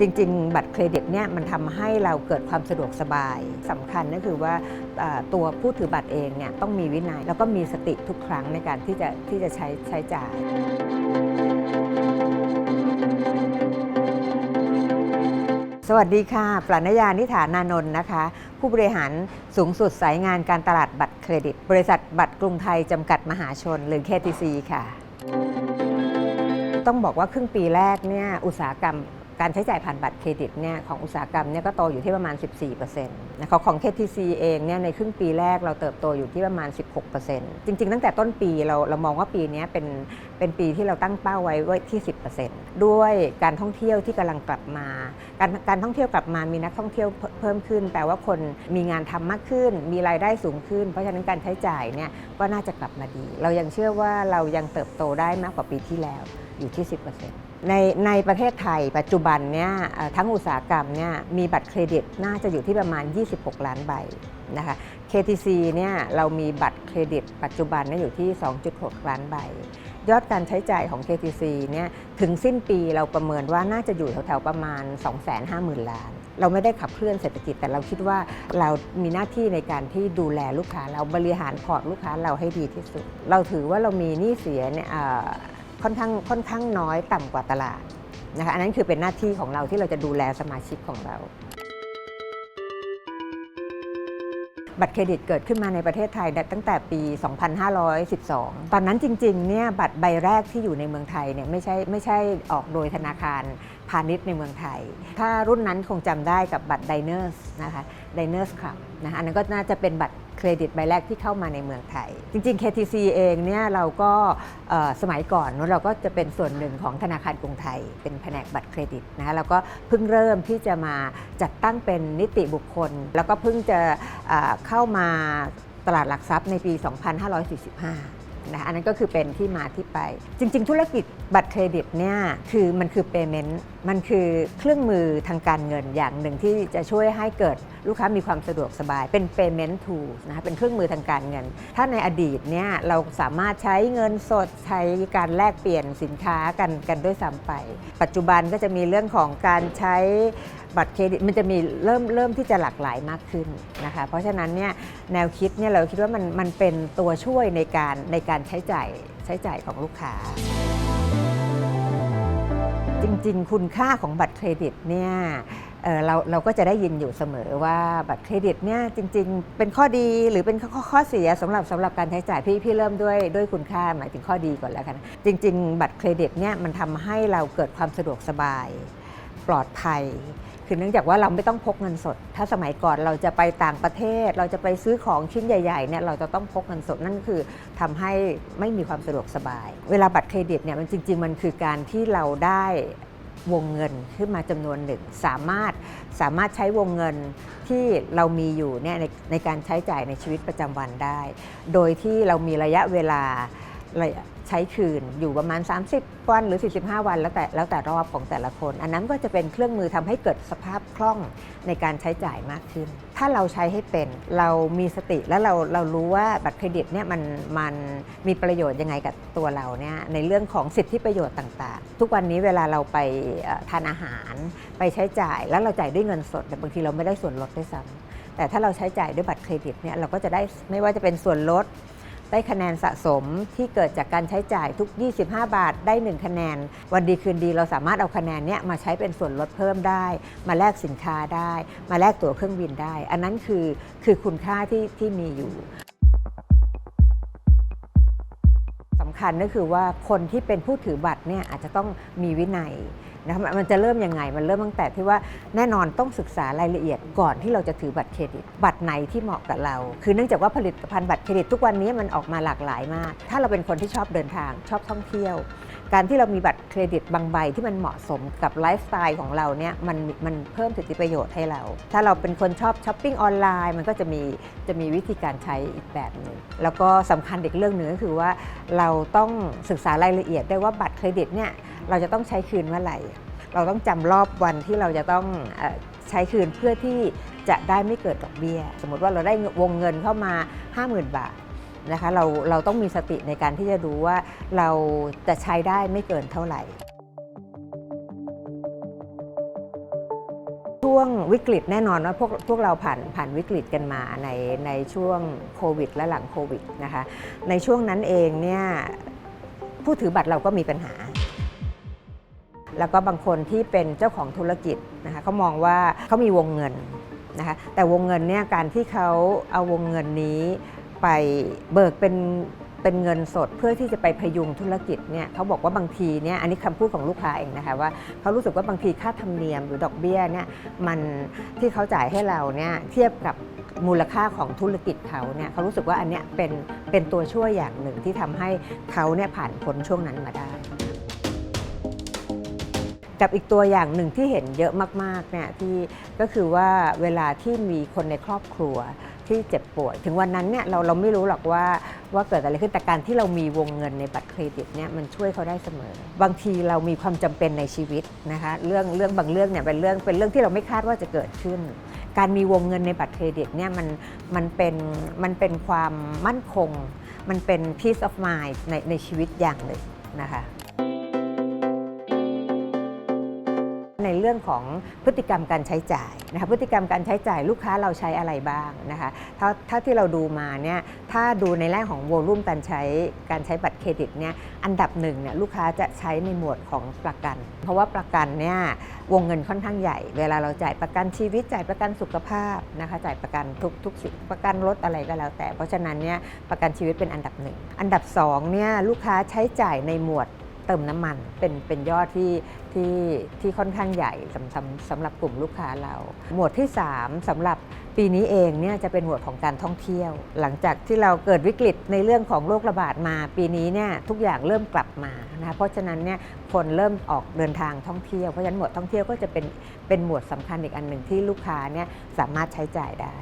จริง ๆ บัตรเครดิตเนี่ยมันทำให้เราเกิดความสะดวกสบายสำคัญก็คือว่าตัวผู้ถือบัตรเองเนี่ยต้องมีวินัย แล้วก็มีสติทุกครั้งในการที่จะที่จะใช้ใช้จ่ายสวัสดีค่ะ ปรานยานิฐานานนท์นะคะ ผู้บริหารสูงสุดสายงานการตลาดบัตรเครดิต บริษัทบัตรกรุงไทย จำกัดมหาชน หรือ KTC ค่ะ ต้องบอกว่าครึ่งปีแรกเนี่ย อุตสาหกรรม การใช้จ่ายผ่านบัตรเครดิตเนี่ยของอุตสาหกรรมเนี่ยก็โตอยู่ที่ประมาณ 14%นะคะของ KTC เองเนี่ยในครึ่งปีแรกเราเติบโตอยู่ที่ประมาณ 16%จริง ๆ ตั้งแต่ต้นปีเราเรามองว่าปีนี้เป็นเป็นปีที่เราตั้งเป้าไว้ไว้ที่ 10%ด้วยการท่องเที่ยวที่กำลังกลับมา การการท่องเที่ยวกลับมามีนักท่องเที่ยวเพิ่มเพิ่มขึ้น แปลว่าคนมีงานทำมากขึ้น มีรายได้สูงขึ้น เพราะฉะนั้นการใช้จ่ายเนี่ยก็น่าจะกลับมาดี เรายังเชื่อว่าเรายังเติบโตได้มากกว่าปีที่แล้วอยู่ที่ 10% ในในประเทศไทยปัจจุบันเนี่ยทั้งอุตสาหกรรมเนี่ยมีบัตรเครดิตน่าจะอยู่ที่ประมาณ 26 ล้านใบนะคะ KTC เนี่ยเรามีบัตรเครดิต ปัจจุบันเนี่ยอยู่ที่ 2.6 ล้านใบ ยอดการใช้จ่ายของ KTC เนี่ยถึงสิ้นปีเราประเมินว่าน่าจะอยู่แถวๆประมาณ 250,000 ล้าน เราไม่ได้ขับเคลื่อนเศรษฐกิจ แต่เราคิดว่าเรามีหน้าที่ในการที่ดูแลลูกค้าเราบริหารพอร์ตลูกค้าเราให้ดีที่สุด เราถือว่าเรามีหนี้เสียเนี่ย ค่อนข้างค่อนข้างน้อยต่ำกว่าตลาดนะคะอันนั้นคือเป็นหน้าที่ของเราที่เราจะดูแลสมาชิกของเรา บัตรเครดิตเกิดขึ้นมาในประเทศไทยตั้งแต่ปี 2512 ตอนนั้นจริงๆเนี่ยบัตรใบแรกที่อยู่ในเมืองไทยเนี่ยไม่ใช่ไม่ใช่ออกโดยธนาคารพาณิชย์ในเมืองไทย ถ้ารุ่นนั้นคงจำได้กับบัตร Diners นะคะ Diners Club นะคะอันนั้นก็น่าจะเป็นบัตร เครดิตใบแรกที่เข้ามาในเมืองไทย จริง ๆ KTC เองเนี่ยเราก็สมัยก่อนเราก็จะเป็นส่วนหนึ่งของธนาคารกรุงไทย เป็นแผนกบัตรเครดิตนะคะแล้วก็เพิ่งเริ่มที่จะมาจัดตั้งเป็นนิติบุคคล แล้วก็เพิ่งจะเอ่อเข้ามาตลาดหลักทรัพย์ในปี 2545นะคะอันนั้นก็คือเป็นที่มาที่ไป จริง ๆ ธุรกิจบัตรเครดิตเนี่ยคือมันคือ payment มันคือเครื่องมือทางการเงินอย่างหนึ่งที่จะช่วยให้เกิดลูกค้ามีความสะดวกสบาย เป็น payment tool นะคะเป็นเครื่องมือทางการเงิน ถ้าในอดีตเนี่ยเราสามารถใช้เงินสดใช้การแลกเปลี่ยนสินค้ากันกันด้วยซ้ำไป ปัจจุบันก็จะมีเรื่องของการใช้บัตรเครดิตมันจะมีเริ่มเริ่มที่จะหลากหลายมากขึ้นนะคะเพราะฉะนั้นเนี่ยแนวคิดเนี่ยเราคิดว่ามันมันเป็นตัวช่วยในการในการใช้จ่ายใช้จ่ายของลูกค้า จริงๆ คุณค่าของบัตรเครดิตเนี่ยเเราเราก็จะได้ยินอยู่เสมอว่าบัตรเครดิตเนี่ยจริง ๆ เป็นข้อดีหรือเป็นข้อข้อเสียสำหรับสำหรับการใช้จ่ายพี่พี่เริ่มด้วยด้วยคุณค่าหมายถึงข้อดีก่อนแล้วกันจริง ๆ บัตรเครดิตเนี่ยมันทำให้เราเกิดความสะดวกสบาย ปลอดภัย คือเนื่องจากว่าเราไม่ต้องพกเงินสด ถ้าสมัยก่อนเราจะไปต่างประเทศ เราจะไปซื้อของชิ้นใหญ่ๆเนี่ยเราจะต้องพกเงินสดนั่นคือทำให้ไม่มีความสะดวกสบาย เวลาบัตรเครดิตเนี่ยมันจริง ๆ มันคือการที่เราได้วงเงินขึ้นมาจำนวนหนึ่ง สามารถสามารถใช้วงเงินที่เรามีอยู่เนี่ยในในการใช้จ่ายในชีวิตประจำวันได้ โดยที่เรามีระยะเวลา ใช้คืนอยู่ประมาณ 30 วันหรือ 45 วัน แล้วแต่แล้วแต่รอบของแต่ละคน อันนั้นก็จะเป็นเครื่องมือทำให้เกิดสภาพคล่องในการใช้จ่ายมากขึ้น ถ้าเราใช้ให้เป็นเรามีสติและเราเรารู้ว่าบัตรเครดิตเนี่ยมันมันมีประโยชน์ยังไงกับตัวเราเนี่ยในเรื่องของสิทธิประโยชน์ต่างๆ ทุกวันนี้เวลาเราไปทานอาหารไปใช้จ่ายแล้วเราจ่ายด้วยเงินสดแต่บางทีเราไม่ได้ส่วนลดด้วยซ้ำแต่ถ้าเราใช้จ่ายด้วยบัตรเครดิตเนี่ยเราก็จะได้ไม่ว่าจะเป็นส่วนลด ได้คะแนนสะสมที่เกิดจากการใช้จ่ายทุก 25 บาทได้ 1 คะแนน วันดีคืนดีเราสามารถเอาคะแนนเนี้ยมาใช้เป็นส่วนลดเพิ่มได้ มาแลกสินค้าได้ มาแลกตั๋วเครื่องบินได้ อันนั้นคือคือคุณค่าที่ที่มีอยู่สำคัญก็คือว่าคนที่เป็นผู้ถือบัตรเนี่ยอาจจะต้องมีวินัย นะคะมันมันจะเริ่มยังไง มันเริ่มตั้งแต่ที่ว่าแน่นอนต้องศึกษารายละเอียดก่อนที่เราจะถือบัตรเครดิต บัตรไหนที่เหมาะกับเรา คือเนื่องจากว่าผลิตภัณฑ์บัตรเครดิตทุกวันนี้มันออกมาหลากหลายมาก ถ้าเราเป็นคนที่ชอบเดินทางชอบท่องเที่ยว การที่เรามีบัตรเครดิตบางใบที่มันเหมาะสมกับไลฟ์สไตล์ของเราเนี่ยมันมันเพิ่มสิทธิประโยชน์ให้เรา ถ้าเราเป็นคนชอบช้อปปิ้งออนไลน์ มันก็จะมีจะมีวิธีการใช้อีกแบบหนึ่งแล้วก็สำคัญอีกเรื่องหนึ่งก็คือว่าเราต้องศึกษารายละเอียดได้ว่าบัตรเครดิตเนี่ย เราจะต้องใช้คืนเมื่อไหร่ เราต้องจำรอบวันที่เราจะต้องใช้คืนเพื่อที่จะได้ไม่เกิดดอกเบี้ย สมมติว่าเราได้วงเงินเข้ามา 50,000 บาทนะคะเราเราต้องมีสติในการที่จะดูว่าเราจะใช้ได้ไม่เกินเท่าไหร่ ช่วงวิกฤตแน่นอนว่าพวกพวกเราผ่านผ่านวิกฤตกันมาในในช่วงโควิด และหลังโควิดนะคะในช่วงนั้นเองเนี่ยผู้ถือบัตรเราก็มีปัญหา แล้วก็บางคนที่เป็นเจ้าของธุรกิจนะคะเขามองว่าเขามีวงเงินนะคะแต่วงเงินเนี่ยการที่เขาเอาวงเงินนี้ไปเบิกเป็นเป็นเงินสดเพื่อที่จะไปพยุงธุรกิจเนี่ยเขาบอกว่าบางทีเนี่ยอันนี้คำพูดของลูกค้าเองนะคะว่าเขารู้สึกว่าบางทีค่าธรรมเนียมหรือดอกเบี้ยเนี่ยมันที่เขาจ่ายให้เราเนี่ยเทียบกับมูลค่าของธุรกิจเขาเนี่ยเขารู้สึกว่าอันเนี้ยเป็นเป็นตัวช่วยอย่างหนึ่งที่ทำให้เขาเนี่ยผ่านพ้นช่วงนั้นมาได้ กับอีกตัวอย่างหนึ่งที่เห็นเยอะมากๆเนี่ยที่ก็คือว่าเวลาที่มีคนในครอบครัวที่เจ็บป่วย ถึงวันนั้นเนี่ยเราเราไม่รู้หรอกว่าว่าเกิดอะไรขึ้นแต่การที่เรามีวงเงินในบัตรเครดิตเนี่ยมันช่วยเขาได้เสมอ บางทีเรามีความจำเป็นในชีวิตนะคะเรื่องเรื่องบางเรื่องเนี่ยเป็นเรื่องเป็นเรื่องที่เราไม่คาดว่าจะเกิดขึ้น การมีวงเงินในบัตรเครดิตเนี่ยมันมันเป็นมันเป็นความมั่นคง มันเป็น peace of mind ในในชีวิตอย่างหนึ่งนะคะ ในเรื่องของพฤติกรรมการใช้จ่ายนะคะพฤติกรรมการใช้จ่ายลูกค้าเราใช้อะไรบ้างนะคะถ้าถ้าที่เราดูมาเนี่ยถ้าดูในแรกของโวลูมการใช้การใช้บัตรเครดิตเนี่ยอันดับหนึ่งเนี่ยลูกค้าจะใช้ในหมวดของประกัน เพราะว่าประกันเนี่ยวงเงินค่อนข้างใหญ่ เวลาเราจ่ายประกันชีวิตจ่ายประกันสุขภาพนะคะจ่ายประกันทุกทุกสิประกันรถอะไรก็แล้วแต่ เพราะฉะนั้นเนี่ยประกันชีวิตเป็นอันดับหนึ่งอันดับสองเนี่ยลูกค้าใช้จ่ายในหมวด เติมน้ำมันเป็นเป็นยอดที่ที่ที่ค่อนข้างใหญ่สำสำสำหรับกลุ่มลูกค้าเรา หมวดที่ 3สำหรับปีนี้เองเนี่ยจะเป็นหมวดของการท่องเที่ยว หลังจากที่เราเกิดวิกฤตในเรื่องของโรคระบาดมา ปีนี้เนี่ยทุกอย่างเริ่มกลับมานะคะเพราะฉะนั้นเนี่ยคนเริ่มออกเดินทางท่องเที่ยวเพราะฉะนั้นหมวดท่องเที่ยวก็จะเป็นเป็นหมวดสำคัญอีกอันหนึ่งที่ลูกค้าเนี่ยสามารถใช้จ่ายได้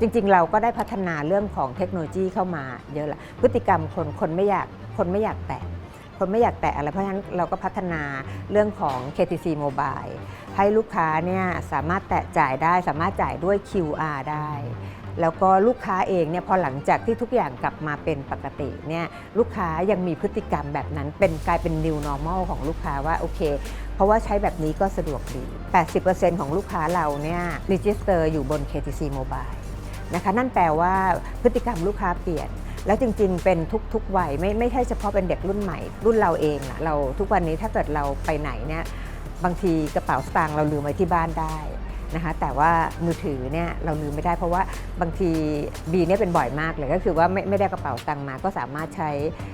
จริงๆ เราก็ได้พัฒนาเรื่องของเทคโนโลยีเข้ามาเยอะละพฤติกรรมคนคนไม่อยากคนไม่อยากแตะคนไม่อยากแตะอะไรเพราะฉะนั้นเราก็พัฒนาเรื่องของ KTC Mobile ให้ลูกค้าเนี่ยสามารถแตะจ่ายได้ สามารถจ่ายด้วย QR ได้ แล้วก็ลูกค้าเองเนี่ยพอหลังจากที่ทุกอย่างกลับมาเป็นปกติเนี่ยลูกค้ายังมีพฤติกรรมแบบนั้น เป็นกลายเป็น new normal ของลูกค้าว่าโอเค เพราะว่าใช้แบบนี้ก็สะดวกดี 80%ของลูกค้าเราเนี่ย register อยู่บน KTC Mobile นะคะนั่นแปลว่าพฤติกรรมลูกค้าเปลี่ยน แล้วจริงๆ เป็นทุกๆวัยไม่ไม่ใช่เฉพาะเป็นเด็กรุ่นใหม่ รุ่นเราเองอะเราทุกวันนี้ถ้าเกิดเราไปไหนเนี่ยบางทีกระเป๋าสตางค์เราลืมไว้ที่บ้านได้นะคะแต่ว่ามือถือเนี่ยเราลืมไม่ได้เพราะว่าบางทีบีเนี่ยเป็นบ่อยมากเลยก็คือว่าไม่ไม่ได้กระเป๋าสตังค์มา ก็สามารถใช้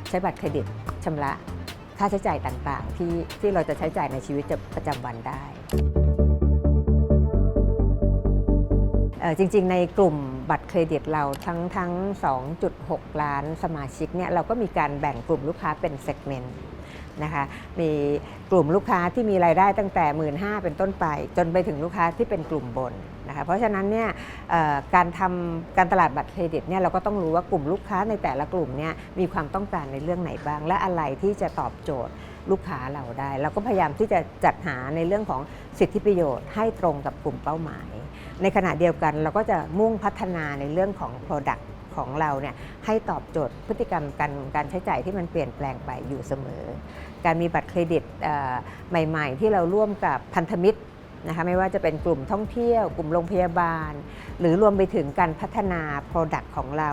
ใช้บัตรเครดิตชำระค่าใช้จ่ายต่างๆ ที่ที่เราจะใช้จ่ายในชีวิตประจำวันได้ จริงๆ ในกลุ่มบัตรเครดิตเราทั้งทั้ง 2.6 ล้านสมาชิกเนี่ยเราก็มีการแบ่งกลุ่มลูกค้าเป็นเซกเมนต์นะคะมีกลุ่มลูกค้าที่มีรายได้ตั้งแต่ 1 5ื่นเป็นต้นไป จนไปถึงลูกค้าที่เป็นกลุ่มบนนะคะเพราะฉะนั้นเนี่ยการทำการตลาดบัตรเครดิตเนี่ยเราก็ต้องรู้ว่ากลุ่มลูกค้าในแต่ละกลุ่มเนี่ยมีความต้องการในเรื่องไหนบ้าง และอะไรที่จะตอบโจทย์ลูกค้าเราได้ เราก็พยายามที่จะจัดหาในเรื่องของสิทธิประโยชน์ให้ตรงกับกลุ่มเป้าหมาย ในขณะเดียวกันเราก็จะมุ่งพัฒนาในเรื่องของ Product ของเราเนี่ยให้ตอบโจทย์พฤติกรรมการการใช้จ่ายที่มันเปลี่ยนแปลงไปอยู่เสมอ การมีบัตรเครดิตใหม่ ๆ ที่เราร่วมกับพันธมิตรนะคะไม่ว่าจะเป็นกลุ่มท่องเที่ยว กลุ่มโรงพยาบาล หรือรวมไปถึงการพัฒนา Product ของเรา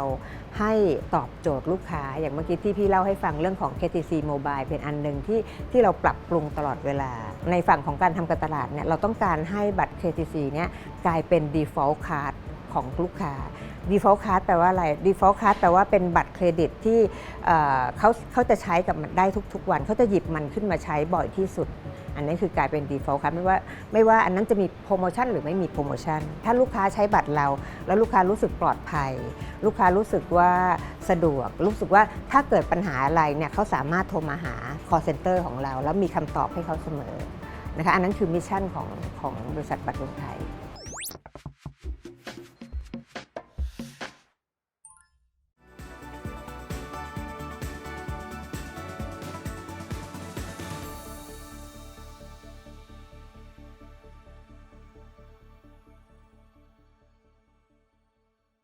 ให้ตอบโจทย์ลูกค้า อย่างเมื่อกี้ที่พี่เล่าให้ฟังเรื่องของ KTC Mobile เป็นอันหนึ่งที่ที่เราปรับปรุงตลอดเวลา ในฝั่งของการทำการตลาดเนี่ยเราต้องการให้บัตร KTC เนี่ยกลายเป็น default card ของลูกค้า default card แปลว่าอะไร default card แปลว่าเป็นบัตรเครดิตที่เขาเขาจะใช้กับมันได้ทุกๆวันเขาจะหยิบมันขึ้นมาใช้บ่อยที่สุด อันนี้คือกลายเป็น default ครับไม่ว่าไม่ว่าอันนั้นจะมีโปรโมชั่นหรือไม่มีโปรโมชั่น ถ้าลูกค้าใช้บัตรเรา แล้วลูกค้ารู้สึกปลอดภัย ลูกค้ารู้สึกว่าสะดวก รู้สึกว่าถ้าเกิดปัญหาอะไรเนี่ยเขาสามารถโทรมาหา call center ของเรา แล้วมีคำตอบให้เขาเสมอนะคะอันนั้นคือมิชชั่นของของบริษัทบัตรกรุงไทย